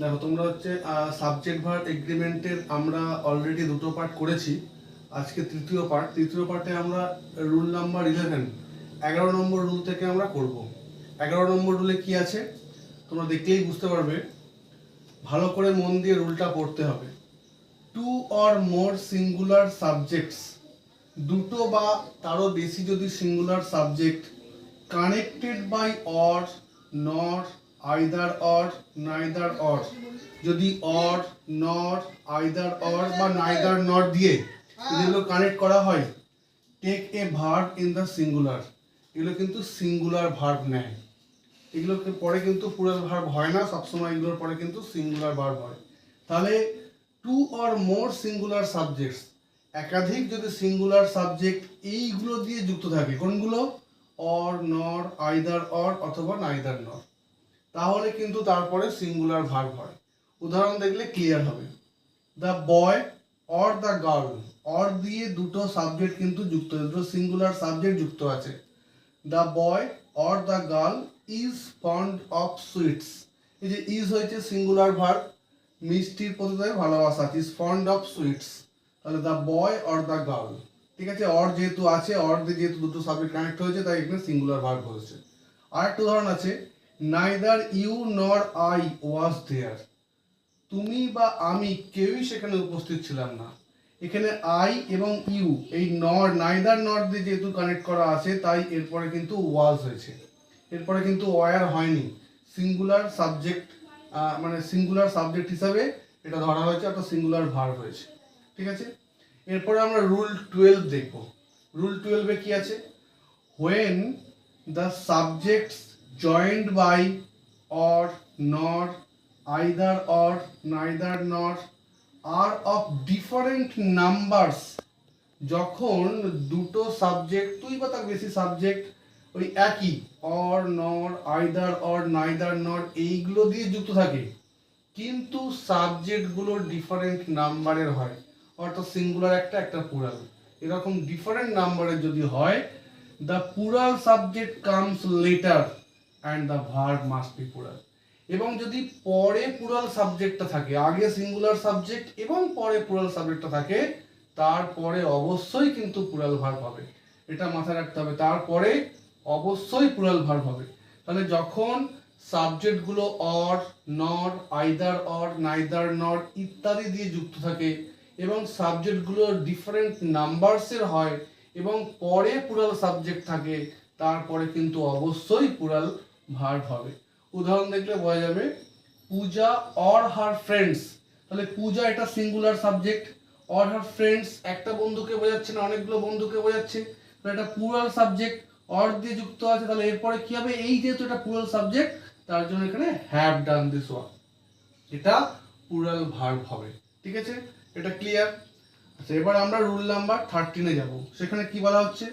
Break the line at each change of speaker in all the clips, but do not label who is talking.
দেখো, তোমরা হচ্ছে সাবজেক্ট ভার এগ্রিমেন্টের আমরা অলরেডি দুটো পার্ট করেছি। আজকে তৃতীয় পার্ট তৃতীয় পার্টে আমরা রুল নাম্বার ইলেভেন এগারো নম্বর রুল থেকে আমরা করব। এগারো নম্বর রুলে কি আছে? তোমরা দেখলেই বুঝতে পারবে। ভালো করে মন দিয়ে রুলটা পড়তে হবে। Two or more singular subjects দুটো বা তারও বেশি যদি singular subject connected by or not either or neither or যদি অর নট আইদার অর বা নাইদার নট দিয়ে যেগুলো কানেক্ট করা হয় take a verb in the singular এগুলো কিন্তু সিঙ্গুলার ভার্ব নেয়। এগুলোকে পরে কিন্তু পুরো ভার্ব হয় না, সবসময় এগুলোর পরে কিন্তু সিঙ্গুলার ভার্ব হয়। তাহলে two or more singular subjects একাধিক যদি সিঙ্গুলার সাবজেক্ট এইগুলো দিয়ে যুক্ত থাকে, কোনগুলো? অর নর আইদার অর অথবা নাইদার নর তাহলে কিন্তু তারপরে সিঙ্গুলার ভার্ব হয়। উদাহরণ দেখলে ক্লিয়ার হবে। The boy or the girl or দিয়ে দুটো সাবজেক্ট কিন্তু যুক্ত, দুটো সিঙ্গুলার সাবজেক্ট যুক্ত আছে। The boy or the girl is fond of sweets এই যে ইজ হয়েছে সিঙ্গুলার ভার্ব মিষ্টির প্রতি তাদের ভালোবাসা ইজ ফন্ড অফ সুইটস তাহলে the boy or the girl ঠিক আছে অর যেহেতু আছে অর দিয়ে যেহেতু দুটো সাবজেক্ট কানেক্ট হয়েছে, তাই এখানে সিঙ্গুলার ভার্ব হয়েছে। আর একটা উদাহরণ আছে neither you nor I was there তুমি বা আমি কেউই সেখানে উপস্থিত ছিলাম না। এখানে আই এবং ইউ এই নর নাইদার নট দিয়ে যেহেতু কানেক্ট করা আছে, তাই এরপরে কিন্তু ওয়াজ হয়েছে। এরপরে কিন্তু ওয়ার হয়নি। সিঙ্গুলার সাবজেক্ট মানে সিঙ্গুলার সাবজেক্ট হিসাবে এটা ধরা হয়েছে একটা সিঙ্গুলার ভার্ব হয়েছে। ঠিক আছে? এরপরে আমরা রুল টুয়েলভ দেখব। রুল টুয়েলভে কি আছে? When the subjects joined by or not either or neither not are of different numbers যখন দুটো সাবজেক্ট তুই বা তার বেশি সাবজেক্ট ওই একই or nor either or neither not এইগুলো দিয়ে যুক্ত থাকে। কিন্তু সাবজেক্টগুলো ডিফারেন্ট নাম্বারের হয়। অর্থাৎ সিঙ্গুলার একটা একটা পুরাল এরকম ডিফারেন্ট নাম্বারের যদি হয় the plural subject comes later and the verb must be plural এবং যদি পরে পুরাল সাবজেক্টটা থাকে, আগে সিঙ্গুলার সাবজেক্ট এবং পরে পুরাল সাবজেক্টটা থাকে, তারপরে অবশ্যই কিন্তু পুরাল ভার্ব হবে। এটা মাথায় রাখতে হবে। তারপরে অবশ্যই পুরাল ভার্ব হবে। তাহলে যখন সাবজেক্টগুলো or not either or neither not ইত্যাদি দিয়ে যুক্ত থাকে এবং সাবজেক্টগুলো ডিফারেন্ট নাম্বারসের হয় এবং পরে পুরাল সাবজেক্ট থাকে, তারপরে কিন্তু অবশ্যই পুরাল ভার্ব হবে। উদাহরণ দেখলে বোঝা যাবে, পূজা অর হার ফ্রেন্ডস তাহলে পূজা এটা singular subject or her friends একটা বন্ধুকে বোঝাচ্ছে না, অনেকগুলো বন্ধুকে বোঝাচ্ছে। তাহলে এটা পুরাল সাবজেক্ট অর দিয়ে যুক্ত আছে। তাহলে এরপরে কি হবে? এই যেহেতু এটা পুরাল সাবজেক্ট তার জন্য এখানে হ্যাভ ডান দিস ওয়ার্ক এটা পুরাল ভার্ব হবে। ঠিক আছে? এটা ক্লিয়ার আচ্ছা এবার আমরা রুল নাম্বার থার্টিনে যাব। সেখানে কি বলা হচ্ছে?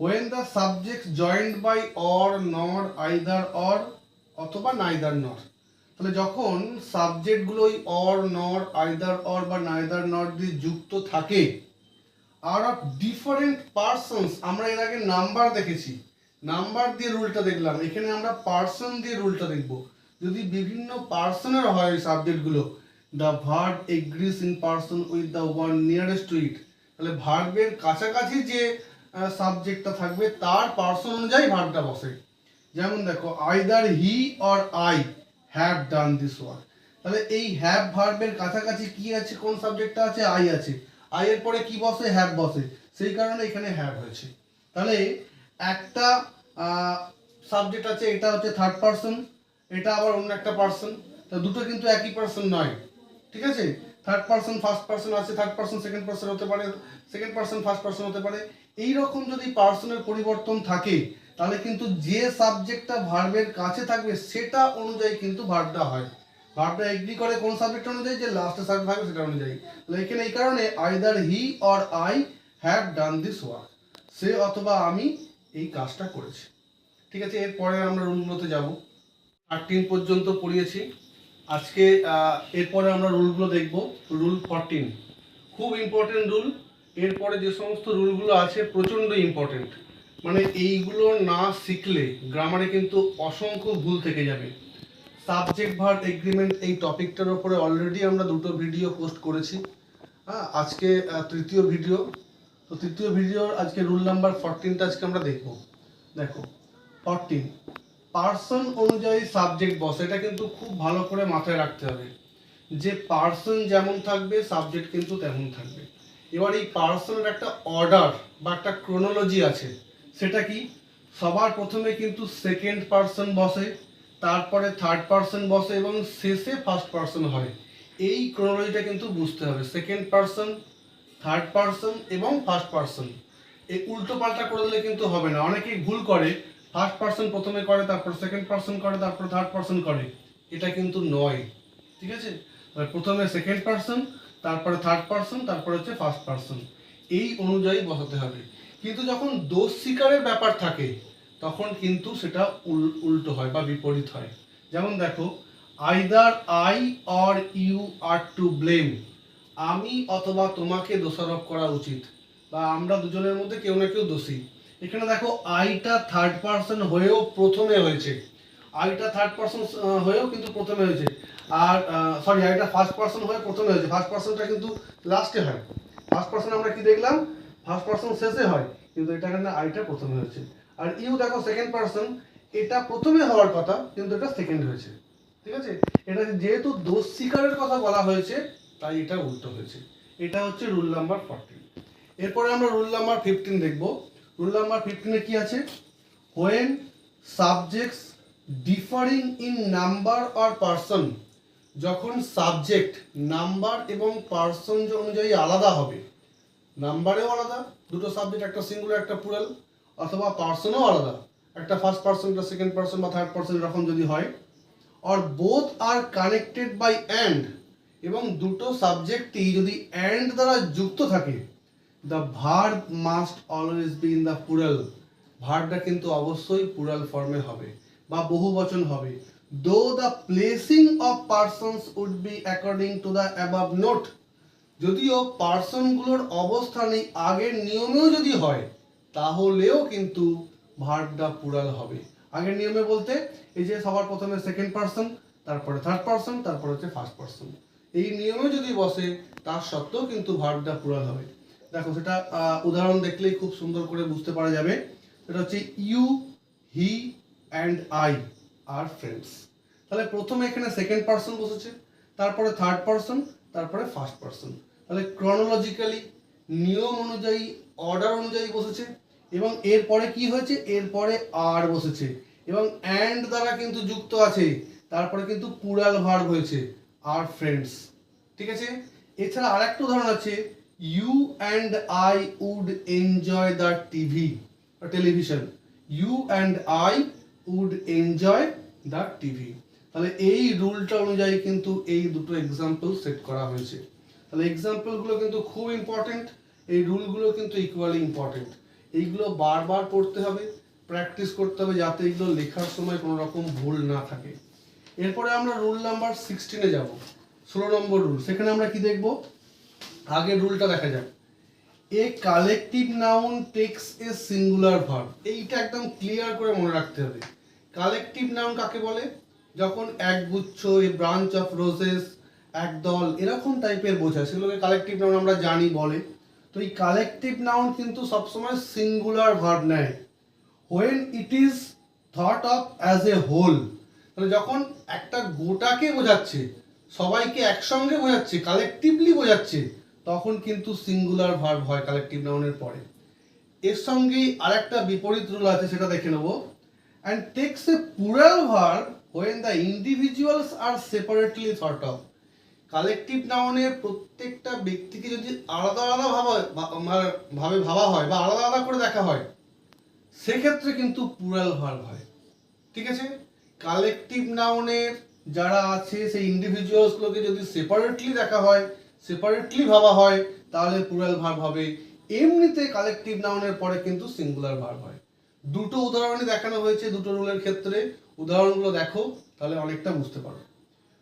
When the subject joined by or nor either or অথবা নাইদার নর তাহলে যখন সাবজেক্টগুলো ওই অর নর আইদার অর বা নাইদার নট দিয়ে যুক্ত থাকে আর অফ ডিফারেন্ট পার্সনস আমরা এর আগে নাম্বার দেখেছি। নাম্বার দিয়ে রুলটা দেখলাম। এখানে আমরা পার্সন দিয়ে রুলটা দেখব। যদি বিভিন্ন পার্সনের হয় ওই সাবজেক্টগুলো the verb agrees in person with the one nearest to it তাহলে ভার্বের কাছাকাছি যে সাবজেক্টটা থাকবে, তার পার্সন অনুযায়ী ভার্বটা বসে। যেমন দেখো either he or I have done this work তাহলে এই হ্যাভ ভার্বের কাছাকাছি কি আছে, কোন সাবজেক্টটা আছে? আই আছে। আই এর পরে কি বসে? হ্যাভ বসে। সেই কারণে এখানে হ্যাভ হয়েছে। তাহলে একটা সাবজেক্ট আছে, এটা হচ্ছে থার্ড পার্সন এটা আবার অন্য একটা পার্সন তা দুটো কিন্তু একই পার্সন নয়। ঠিক আছে? থার্ড পার্সন ফার্স্ট পার্সন আছে থার্ড পার্সন সেকেন্ড পার্সন হতে পারে সেকেন্ড পার্সন ফার্স্ট পার্সন হতে পারে। এই রকম যদি পার্সনের পরিবর্তন থাকে, তাহলে কিন্তু যে সাবজেক্টটা ভার্বের কাছে থাকবে, সেটা অনুযায়ী কিন্তু ভার্বটা হয়। ভার্বটা এগ্রি করে কোন সাবজেক্ট অনুযায়ী, যে লাস্টে সাবজেক্ট থাকবে সেটা অনুযায়ী। তাহলে এখানে এই কারণে either he or I have done this work সে অথবা আমি এই কাজটা করেছি। ঠিক আছে, এরপরে আমরা রুলগুলোতে যাব। থার্টিন পর্যন্ত পড়িয়েছি। আজকে এরপরে আমরা রুলগুলো দেখব। রুল ফরটিন খুব ইম্পর্টেন্ট রুল এরপরে যে সমস্ত রুলগুলো আছে প্রচণ্ড ইম্পর্টেন্ট মানে এইগুলো না শিখলে গ্রামারে কিন্তু অসংখ্য ভুল থেকে যাবে। সাবজেক্ট ভার্ব এগ্রিমেন্ট এই টপিকটার উপরে অলরেডি আমরা দুটো ভিডিও পোস্ট করেছি। হ্যাঁ আজকে তৃতীয় ভিডিও তো তৃতীয় ভিডিওর আজকে রুল নাম্বার ফরটিনটা আজকে আমরা দেখব। দেখো ফরটিন পার্সন অনুযায়ী সাবজেক্ট বস এটা কিন্তু খুব ভালো করে মাথায় রাখতে হবে। যে পার্সন যেমন থাকবে সাবজেক্ট কিন্তু তেমন থাকবে। এবার এই পার্সনের একটা অর্ডার বা একটা ক্রোনোলজি আছে। সেটা কি? সবার প্রথমে কিন্তু সেকেন্ড পার্সন বসে, তারপরে থার্ড পার্সন বসে এবং শেষে ফার্স্ট পার্সন হয়। এই ক্রোনোলজিটা কিন্তু বুঝতে হবে। সেকেন্ড পার্সন থার্ড পার্সন এবং ফার্স্ট পার্সন এই উল্টো পাল্টা করে দিলে কিন্তু হবে না। অনেকেই ভুল করে। ফার্স্ট পার্সন প্রথমে করে, তারপর সেকেন্ড পার্সন করে, তারপর থার্ড পার্সন করে। এটা কিন্তু নয়। ঠিক আছে? প্রথমে সেকেন্ড পার্সন তারপরে থার্ড পার্সন তারপরে হচ্ছে ফার্স্ট পার্সন এই অনুযায়ী বসাতে হবে। কিন্তু যখন দোষ স্বীকারের ব্যাপার থাকে, তখন কিন্তু সেটা উল- উল্টো হয় বা বিপরীত হয়। যেমন দেখো either I or you are to blame আমি অথবা তোমাকে দোষারোপ করা উচিত, বা আমরা দুজনের মধ্যে কেউ না কেউ দোষী। এখানে দেখো আইটা থার্ড পার্সন হয়েও প্রথমে হয়েছে। আইটা থার্ড পার্সন হয়েও কিন্তু প্রথমে হয়েছে। আর সরি আইটা ফার্স্ট পার্সন হয়ে প্রথমে হয়েছে। ফার্স্ট পার্সনটা কিন্তু লাস্টে হয়। ফার্স্ট পার্সন আমরা কি দেখলাম? ফার্স্ট পার্সন শেষে হয়। কিন্তু এটা এখানে আইটা প্রথমে হয়েছে। আর ইউ দেখো সেকেন্ড পার্সন এটা প্রথমে হওয়ার কথা, কিন্তু এটা সেকেন্ড হয়েছে। ঠিক আছে? এটা যেহেতু দোষ স্বীকারের কথা বলা হয়েছে, তাই এটা উল্টো হয়েছে। এটা হচ্ছে রুল নাম্বার ফোরটিন এরপরে আমরা রুল নাম্বার ফিফটিন দেখব। রুল নাম্বার ফিফটিনে কি আছে? When subjects differing in number or person যখন সাবজেক্ট নাম্বার এবং পার্সন অনুযায়ী আলাদা হবে নাম্বারেও আলাদা, দুটো সাবজেক্ট একটা সিঙ্গুলার একটা প্লুরাল অথবা পার্সনও আলাদা, একটা ফার্স্ট পার্সন একটা সেকেন্ড পার্সন বা থার্ড পার্সন এরকম যদি হয় or both are connected by and এবং দুটো সাবজেক্টই যদি অ্যান্ড দ্বারা যুক্ত থাকে the verb must always be in the plural ভার্বটা কিন্তু অবশ্যই প্লুরাল ফর্মে হবে। বা বহু বচন হবে। Though the placing of persons would be according to the above note যদিও পার্সনগুলোর অবস্থান এই আগের নিয়মেও যদি হয়, তাহলেও কিন্তু ভার্বটা প্লুরাল হবে। আগের নিয়মে বলতে, এই যে সবার প্রথমে সেকেন্ড পার্সন তারপরে থার্ড পার্সন তারপরে হচ্ছে ফার্স্ট পার্সন এই নিয়মে যদি বসে, তার সত্ত্বেও কিন্তু ভার্বটা পুরাল হবে। দেখো, সেটা উদাহরণ দেখলেই খুব সুন্দর করে বুঝতে পারা যাবে। সেটা হচ্ছে you he and I are friends তাহলে প্রথমে এখানে সেকেন্ড পার্সন বসেছে, তারপরে থার্ড পার্সন তারপরে ফার্স্ট পার্সন তাহলে ক্রনোলজিক্যালি নিয়ম অনুযায়ী অর্ডার অনুযায়ী বসেছে, এবং এরপরে কি হয়েছে? এরপরে আর বসেছে। এবং অ্যান্ড দ্বারা কিন্তু যুক্ত আছে, তারপরে কিন্তু পুরাল ভার্ব হয়েছে আর ফ্রেন্ডস ঠিক আছে? এছাড়া আরেকটা উদাহরণ আছে you and I would enjoy the TV television you and I would enjoy the TV তাহলে এই রুলটা অনুযায়ী কিন্তু এই দুটো এক্সাম্পল সেট করা হয়েছে। তাহলে এক্সাম্পলগুলো কিন্তু খুব ইম্পর্টেন্ট এই রুলগুলো কিন্তু ইকুয়ালি ইম্পর্টেন্ট এইগুলো বারবার পড়তে হবে প্র্যাকটিস করতে হবে যাতে এগুলো লেখার সময় কোনো রকম ভুল না থাকে। এরপরে আমরা রুল নাম্বার সিক্সটিনে যাব। ষোলো নম্বর রুল সেখানে আমরা কি দেখব? আগের রুলটা দেখা যাক। A collective noun takes a singular verb এইটা একদম ক্লিয়ার করে মনে রাখতে হবে। কালেকটিভ নাউন কাকে বলে? যখন এক গুচ্ছ এ ব্রাঞ্চ অফ রোজেস এক দল, এরকম টাইপের বোঝায়। সেগুলোকে কালেকটিভ নাউন আমরা জানি, বলে। তো এই কালেকটিভ নাউন কিন্তু সবসময় সিঙ্গুলার ভার্ব নেয়। When it is thought of as a whole মানে যখন একটা গোটাকে বোঝাচ্ছে, সবাইকে একসঙ্গে বোঝাচ্ছে কালেকটিভলি বোঝাচ্ছে তখন কিন্তু সিঙ্গুলার ভার্ব হয় কালেকটিভ নাউনের পরে। এর সঙ্গেই আরেকটা বিপরীত রুল আছে, সেটা দেখে নেব। And takes a plural verb when the individuals are separately thought of collective নাউনের প্রত্যেকটা ব্যক্তিকে যদি আলাদা আলাদা ভাবা ভাবে ভাবা হয়, বা আলাদা আলাদা করে দেখা হয়, সেক্ষেত্রে কিন্তু পুরাল ভার্ব হয়। ঠিক আছে? কালেকটিভ নাউনের যারা আছে, সেই ইন্ডিভিজুয়ালসগুলোকে যদি সেপারেটলি দেখা হয় সেপারেটলি ভাবা হয়, তাহলে প্লুরাল ভার্ব হবে। এমনিতে কালেকটিভ নাউনের পরে কিন্তু সিঙ্গুলার ভার্ব হয়। দুটো উদাহরণই দেখানো হয়েছে দুটো রুলের ক্ষেত্রে। উদাহরণগুলো দেখো, তাহলে অনেকটা বুঝতে পারো।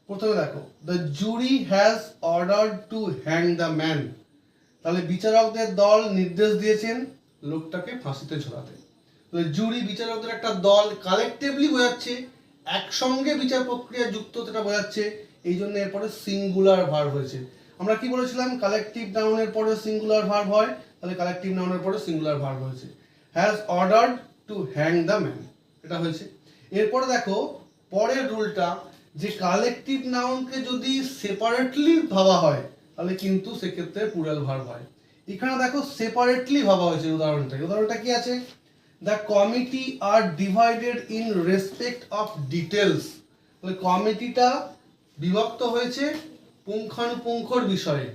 প্রথমে দেখো the jury has order to hang the man তাহলে বিচারকদের দল নির্দেশ দিয়েছেন লোকটাকে ফাঁসিতে ঝোলাতে। জুরি বিচারকদের একটা দল কালেকটিভলি বোঝাচ্ছে, একসঙ্গে বিচার প্রক্রিয়া যুক্ত সেটা বোঝাচ্ছে এই জন্য এরপরে সিঙ্গুলার ভার হয়েছে। আমরা কি বলেছিলাম? কালেকটিভ নাউনের পরে সিঙ্গুলার ভার্ব হয়। তাহলে কালেকটিভ নাউনের পরে সিঙ্গুলার ভার্ব হয়েছে। Has ordered to hang the man এটা হয়েছে। এরপরে দেখো, পরের রুলটা যে কালেকটিভ নাউনকে যদি সেপারেটলি ভাবা হয়, তাহলে কিন্তু সেক্ষেত্রে প্লুরাল ভার্ব হয়। এখানে দেখো সেপারেটলি ভাবা হয়েছে উদাহরণটা উদাহরণটা কি আছে? The committee are divided in respect of details তাহলে কমিটিটা বিভক্ত হয়েছে পুঙ্খানুপুঙ্খর বিষয়ে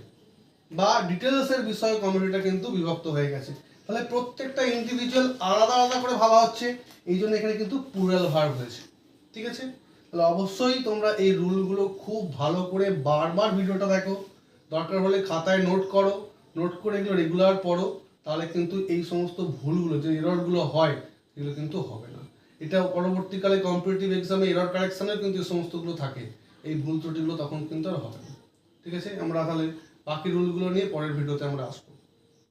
বা ডিটেলসের বিষয়ে কমিটিটা কিন্তু বিভক্ত হয়ে গেছে। তাহলে প্রত্যেকটা ইন্ডিভিজুয়াল আলাদা আলাদা করে ভাবা হচ্ছে, এই জন্য এখানে কিন্তু প্লুরাল ভার্ব হয়েছে। ঠিক আছে? তাহলে অবশ্যই তোমরা এই রুলগুলো খুব ভালো করে বারবার ভিডিওটা দেখো। দরকার হলে খাতায় নোট করো নোট করে এগুলো রেগুলার পড়ো, তাহলে কিন্তু এই সমস্ত ভুলগুলো, যে এররগুলো হয়, এগুলো কিন্তু হবে না। এটা পরবর্তীকালে কম্পিটিটিভ এক্সামে এরর কারেকশানেও কিন্তু এই সমস্তগুলো থাকে। এই ভুল ত্রুটিগুলো তখন কিন্তু আর হবে না। ঠিক আছে? আমরা তাহলে বাকি রুলগুলো নিয়ে পরের ভিডিওতে আমরা আসব।